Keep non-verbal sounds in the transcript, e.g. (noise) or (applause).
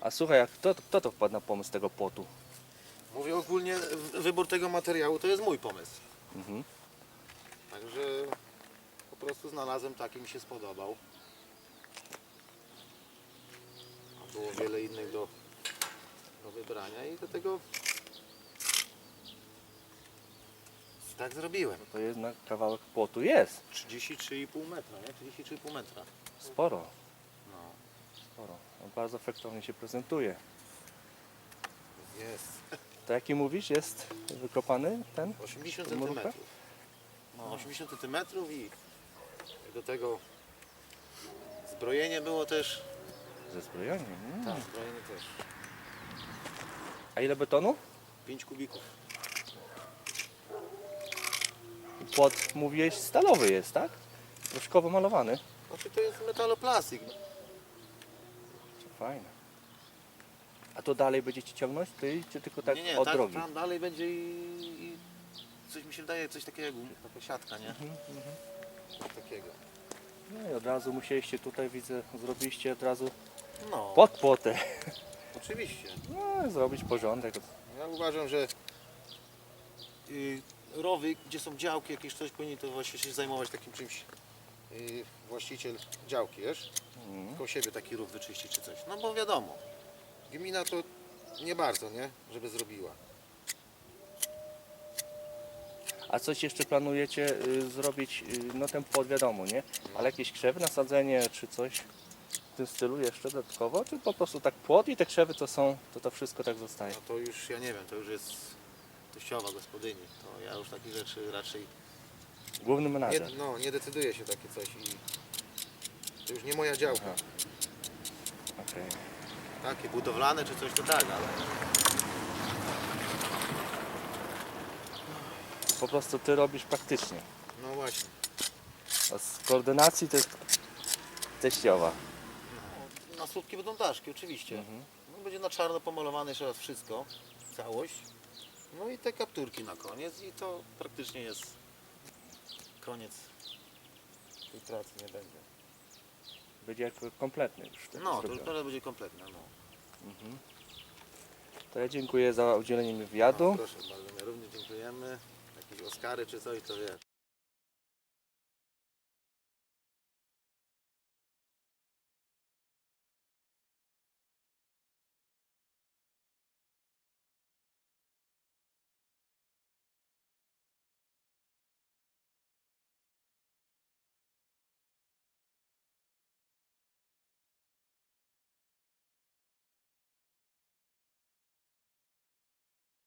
A słuchaj, a kto, kto to wpadł na pomysł tego płotu? Mówię ogólnie, w- wybór tego materiału to jest mój pomysł. Mhm. Także po prostu znalazłem taki, mi się spodobał. A było wiele innych do, do wybrania i do tego tak zrobiłem. To jednak kawałek płotu jest. 33,5 metra, nie? 33,5 metra. Sporo, bardzo efektownie się prezentuje. jest. To jaki mówisz, jest wykopany ten? 80 Komórka? cm. No, 80 cm i do tego zbrojenie było też. Ze zbrojeniem. Mm. Tak, zbrojenie też. A ile betonu? 5 kubików. Płot, mówiłeś, stalowy jest, tak? Proszkowo malowany. Znaczy to jest metaloplastik. Fajne. A to dalej będziecie ciągnąć? Ty, czy tylko tak nie, nie, od tak, drogi? tam dalej będzie i, i coś mi się wydaje, coś takiego taka siatka, nie? Mhm, mhm. Takiego. No i od razu musieliście tutaj, widzę, zrobiliście od razu No, pod płotę. (laughs) oczywiście. No, zrobić porządek. Ja uważam, że y, rowy, gdzie są działki, jakieś coś powinien to właśnie się zajmować takim czymś y, właściciel działki, wiesz? Mm. Koło siebie taki rów wyczyścić czy coś. No bo wiadomo, gmina to nie bardzo, nie? Żeby zrobiła. A coś jeszcze planujecie y, zrobić, y, no ten płot wiadomo, nie? Ale jakieś krzewy, nasadzenie czy coś w tym stylu jeszcze dodatkowo? Czy po prostu tak płot i te krzewy co są, to to wszystko tak zostaje? No to już, ja nie wiem, to już jest teściowa gospodyni. To ja już takich rzeczy raczej Główny nie, menadżer. no, nie decyduję się takie coś i to już nie moja działka. Aha. Okej. Takie budowlane czy coś to tak, ale Po prostu ty robisz praktycznie. no właśnie. A z koordynacji to jest teściowa. No, na słupki będą daszki, oczywiście. Mhm. No, będzie na czarno pomalowane jeszcze raz wszystko, całość. No i te kapturki na koniec i to praktycznie jest koniec tej pracy, nie będzie. Będzie jakby kompletny już. tak No, to już zrobiony. teraz będzie kompletne, no. Mhm. To ja dziękuję za udzielenie mi wywiadu. no proszę bardzo, my również dziękujemy. Jakieś Oskary czy coś, to wiesz.